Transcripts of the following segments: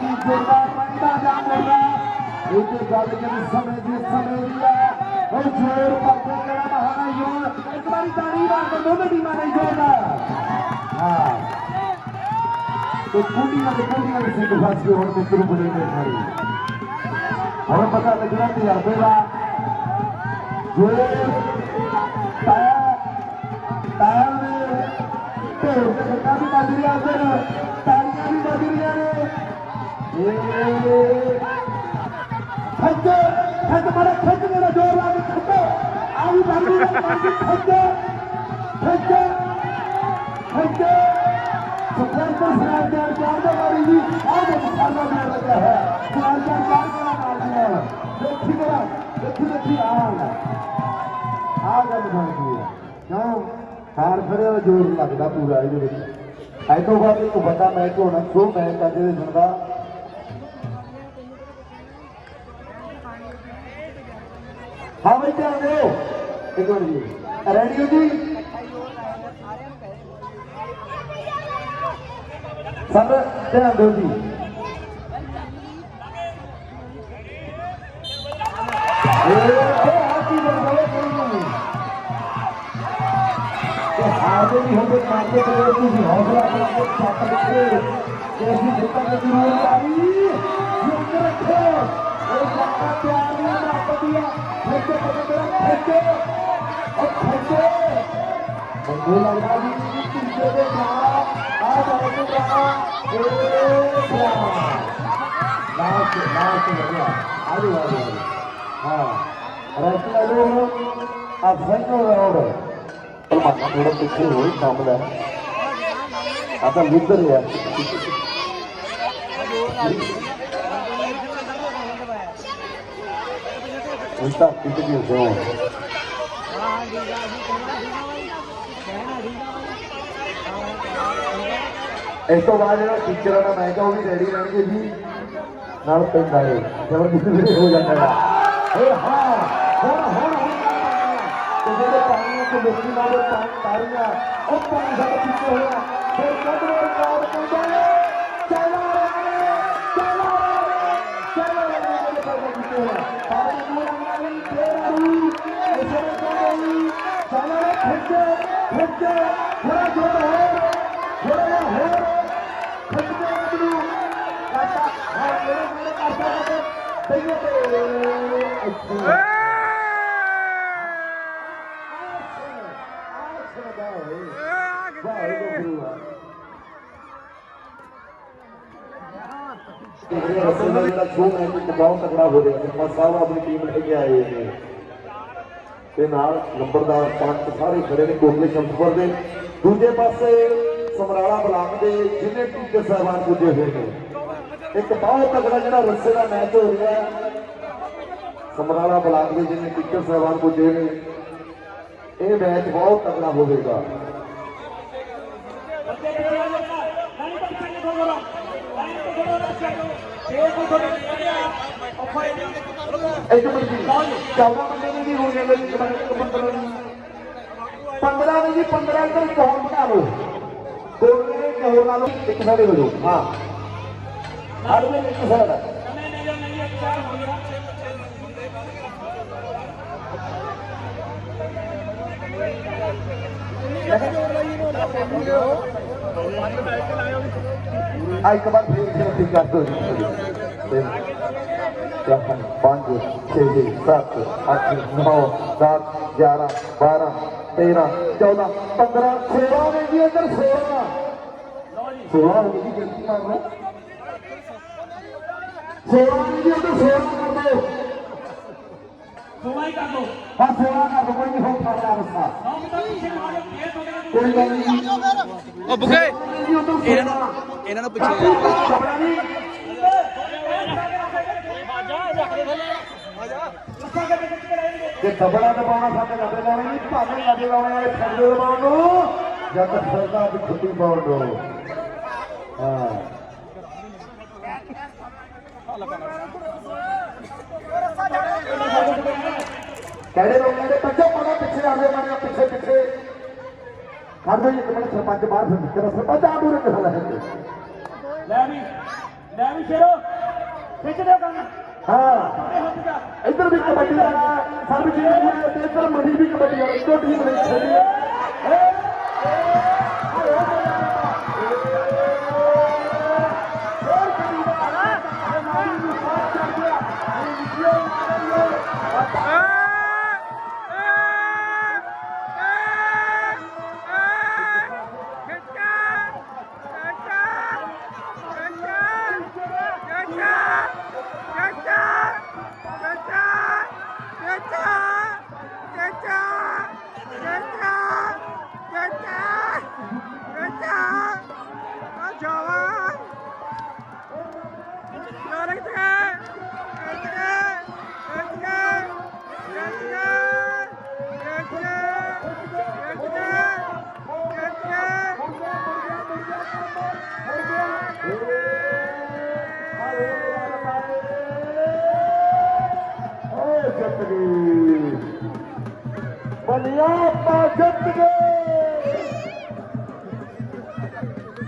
ਜੁੜਦਾ ਪੈਂਦਾ ਜਾਂ ਮੁਰਦਾ ਇਹ ਤੇ ਗੱਲ ਜਿਹੜੀ ਸਮੇਂ ਦੀ ਸਮੇਂ ਦੀ ਹੈ ਉਹ ਜੋਰ ਕਰਕੇ ਕਿਹੜਾ ਬਹਾਨਾ ਜੋਰ ਇੱਕ ਵਾਰੀ ਤਾੜੀ ਮਾਰ ਕੇ ਦੋਵੇਂ ਟੀਮਾਂ ਨੇ ਜੋੜਦਾ ਹਾਂ ਤੇ ਕੁੰਡੀਆਂ ਦੇ ਕੁੰਡੀਆਂ ਦੇ ਸਿੰਘ ਫਸ ਗਏ ਹੁਣ ਮਿੱਤਰੂ ਬਣੇ ਨੇ ਖੜੀ ਹੁਣ ਪਤਾ ਲੱਗਣਾ ਤਜਰਬੇ ਦਾ ਜੋ ਤਾਇਆ ਤਾਇਆ ਨੇ ਤੇ ਗੱਟਾ ਵੀ ਵੱਜ ਰਿਹਾ ਫਿਰ ਵੀ ਵੱਜ ਨੇ ਖੱਜ ਖੱਜ ਮਾਰਾ ਖੱਜ ਮੇਰਾ ਜੋਰ ਲਾ ਕੇ ਖੱਜ ਆਉ ਬੰਦੀ ਦਾ ਬੰਦੀ ਖੱਜ ਖੱਜ ਖੱਜ ਸੁਪਰ ਤੋਂ ਸਰਾਜ ਦਾ ਚਾਰ ਦਾ ਵਾਰੀ ਜੀ ਆਹ ਦੇ ਸਾਡਾ ਵੀ ਲੱਗਾ ਹੈ ਸਰਾਜ ਦਾ ਚਾਰ ਦਾ ਮਾਰ ਦਿਆ ਦੇਖੀ ਜਰਾ ਦੇਖੀ ਦੇਖੀ ਆ ਆ ਗੱਲ ਬਣ ਗਈ ਕਿਉਂ ਹਾਰ ਫੜਿਆ ਜੋਰ ਲੱਗਦਾ ਪੂਰਾ ਇਹਦੇ ਵਿੱਚ ਐ ਤੋਂ ਬਾਅਦ ਇੱਕ ਵੱਡਾ ਮੈਚ ਹੋਣਾ ਸੋ ਮੈਚ ਅੱਜ ਦੇ ਦਿਨ ਦਾ ਹਾਂ ਬਈ ਧਿਆਨ ਦਿਓ ਇੱਕ ਮਿੰਟ ਜੀ ਰੈਡੀ ਹੋ ਜੀ ਸਭ ਧਿਆਨ ਦਿਓ ਜੀ ਇਹ ਤੇ ਹਾਕੀ ਬਣਾਵੇ ਕੋਈ ਨਹੀਂ ਤੇ ਹਾਰਦੇ ਵੀ ਹੁੰਦੇ ਮਾਰਦੇ ਤੇ ਤੁਸੀਂ ਹੌਸਲਾ ਬਣਾ ਕੇ ਚੱਕ ਦਿੱਤੇ ਤੇ ਅਸੀਂ ਜਿੱਤਣ ਦੀ ਜ਼ਰੂਰਤ ਆਈ ਜਿੱਤ ਰੱਖੋ ਇਹ ਜੱਟਾ ਪਿਆਰ ਦੀ ਰੱਬ ਦੀ ਆ ਖੇਤੇ ਪਤਾ ਤੇਰਾ ਖੇਤੇ ਉਹ ਖੇਤੇ ਬੰਦੇ ਲੱਗਦਾ ਵੀ ਤੀਜੇ ਦੇ ਨਾਲ ਆ ਜਾਵੇ ਤੇ ਇਹ ਹੋ ਇਸ ਤੋਂ ਬਾਅਦ ਜਿਹੜਾ ਟੀਚਰਾਂ ਦਾ ਮੈਚ ਆ ਉਹ ਵੀ ਰੈਡੀ ਰਹਿਣਗੇ ਜੀ ਨਾਲ ਪਿੰਡ ਹੈ ਜ਼ਬਰਦਸਤੀ ਹੋ ਜਾਂਦਾ ਹੈ ਏ ਹਾਂ ਹੁਣ ਹੁਣ ਹੁਣ ਤੇ ਪਾਣੀ ਚ ਮਿੱਟੀ ਨਾਲ ਪਾਣੀ ਤਾਰੀਆਂ ਉਹ ਪਾਣੀ ਸਾਡੇ ਪਿੱਛੇ ਹੋਇਆ ਫਿਰ ਕਦੋਂ ਰਿਕਾਰਡ ਪੈਂਦਾ ਹੈ ਚਲਾ ਚਲਾ ਚਲਾ ਮੇਰੇ ਕੋਲ ਪਿੱਛੇ ਹੋਇਆ ਪਾਣੀ ਨੂੰ ਰੰਗਾਲੀ ਫੇਰ ਆਈ ਇਸੇ ਨੇ ਕੋਈ ਚਲਾ ਖਿੱਚੇ ਖਿੱਚੇ ਥੋੜਾ ਜੋਰ ਹੋਰ ਥੋੜਾ ਜਿਹਾ ਹੋਰ ਖਿੱਚੇ ਨੂੰ ਕਾਟਾ ਹਾਂ ਮੇਰੇ ਮੇਰੇ ਕਾਟਾ ਕਾਟਾ ਦਈਏ ਤੇ ਅੱਛਾ ਰਸੂਲ ਜਿਹੜਾ ਸ਼ੋਅ ਮੈਚ ਵਿੱਚ ਬਹੁਤ ਤਕੜਾ ਹੋ ਰਿਹਾ ਹੈ ਸਾਹਿਬ ਆਪਣੀ ਟੀਮ ਲੈ ਕੇ ਆਏ ਨੇ ਤੇ ਨਾਲ ਨੰਬਰਦਾਰ ਪੰਜ ਸਾਰੇ ਖੜੇ ਨੇ ਕੋਟਲੇ ਸ਼ਮਸਪੁਰ ਦੇ। ਦੂਜੇ ਪਾਸੇ ਸਮਰਾਲਾ ਬਲਾਕ ਦੇ ਜਿੰਨੇ ਟੀਚਰ ਸਾਹਿਬਾਨ ਪੁੱਜੇ ਹੋਏ ਨੇ। ਇੱਕ ਬਹੁਤ ਤਕੜਾ ਜਿਹੜਾ ਰੱਸੇ ਦਾ ਮੈਚ ਹੋ ਰਿਹਾ ਸਮਰਾਲਾ ਬਲਾਕ ਦੇ ਜਿੰਨੇ ਟੀਚਰ ਸਾਹਿਬਾਨ ਪੁੱਜੇ ਨੇ, ਇਹ ਮੈਚ ਬਹੁਤ ਤਕੜਾ ਹੋਵੇਗਾ। ਇੱਕ ਮਿੰਟ ਜੀ। 14 ਬੰਦੇ ਨੇ ਵੀ ਹੋ ਗਏ ਜੀ 15 ਦੀ 15 ਦੀ ਜੀ 15 ਇੱਧਰ ਇੱਕ ਬਣਾ ਲਓ। ਦੋ ਨੇ ਇੱਕ ਇੱਕ ਸਾਡੇ ਹੋ ਜਾਓ ਹਾਂ। ਹਰ ਵੇ ਇੱਕ ਸਾਡਾ। ਆ ਇੱਕ ਵਾਰ ਫੇਰ ਗਿਣਤੀ ਕਰ ਦੋ ਜੀ। ਚਾਰ ਪੰਜ ਛੇ ਸੱਤ ਅੱਠ ਨੌ ਦਸ ਗਿਆਰਾਂ ਬਾਰਾਂ ਤੇਰਾਂ ਚੌਦਾਂ ਪੰਦਰਾਂ ਸੋਲਾਂ ਨੇ ਜੀ ਇੱਧਰ ਸੋਲਾਂ ਸੋਲਾਂ ਹੋ ਗਈ ਗਿਣਤੀ ਕਰ ਲਓ ਸੋਲਾਂ ਨੇ ਜੀ ਇੱਧਰ ਸੋਲਾਂ ਕਰ ਦਿਓ ਸੋਲਾਂ ਹੀ ਕਰ ਦੋ ਹਾਂ ਸੋਲਾਂ ਕਰ ਦਿਓ ਕੋਈ ਨਹੀਂ ਹੋ ਸਕਦਾ ਰਸਤਾ ਮਾਰ ਕੋਈ ਗੱਲ ਨਹੀਂ ਉਹ ਉੱਧਰ ਇਹਨਾਂ ਨੂੰ ਇਹਨਾਂ ਨੂੰ ਪਿੱਛੇ ਕਪੜਾ ਦਬਾਉਣਾ ਸਾਡੇ ਲੱਗੇ ਲਾਉਣੇ ਨਹੀਂ, ਭਾਵੇਂ ਲੱਗੇ ਲਾਉਣੇ ਵਾਲੇ ਖੰਡੇ ਦਬਾਉਣ ਨੂੰ। ਜਦ ਤੱਕ ਸਰਦਾ ਦੀ ਛੁੱਟੀ ਪਾਉਣ ਨੂੰ। ਹਾਂ। ਕਹਿੰਦੇ ਲੋਕ ਕਹਿੰਦੇ ਬੱਚੋ ਪੜਾ ਪਿੱਛੇ ਆ ਮਾਰੇ ਪਿੱਛੇ ਪਿੱਛੇ। ਕਰ ਇੱਕ ਮਿੰਟ ਸਰਪੰਚ ਬਾਹਰ ਫਿਰ ਤੇਰਾ ਸਰਪੰਚ ਆ ਦੂਰੇ ਕਿਹੜਾ ਹੈ ਲੈ ਵੀ ਲੈ ਵੀ ਸ਼ੇਰੋ। ਖਿੱਚ ਦਿਓ ਕੰਮ ਹਾਂ। ਇੱਧਰ ਵੀ ਕਬੱਡੀ ਦਾ ਸਰਬ ਜੀ ਤੇ ਇੱਧਰ ਮੰਡੀ ਵੀ ਕਬੱਡੀ ਵਾਲੀ ਇੱਕੋ ਟੀਮ ਨੇ ਖੇਡੀ। ਹੈ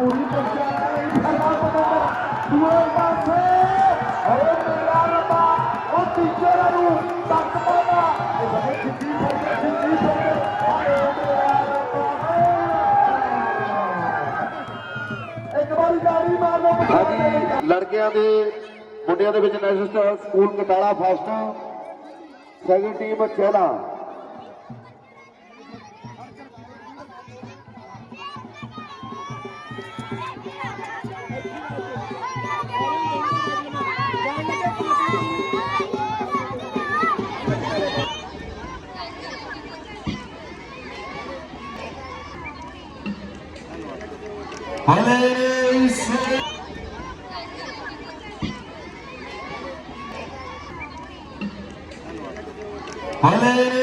ਪੂਰੀ ਪੰਚਾਇਤ ਨੇ ਫਰਮਾਨ ਦੂਏ ਪਾਸੇ ਓਏ ਮੇਰਾ ਰੱਬਾ, ਉਹ ਤੀਜੇ ਨੂੰ ਤੱਕ ਪਾਉਣਾ ਇਹ ਬੜੇ ਖਿੱਚੀ ਫੜਦੇ ਖਿੱਚੀ ਫੜਦੇ ਹਾਏ ਮੇਰਾ ਰੱਬਾ ਇੱਕ ਵਾਰੀ ਗਾੜੀ ਮਾਰ ਲਓ ਹਾਂਜੀ, ਲੜਕਿਆਂ ਦੇ, ਮੁੰਡਿਆਂ ਦੇ ਵਿੱਚ national school Katala first second team ਚਹਿਲਾ Hallelujah. Allez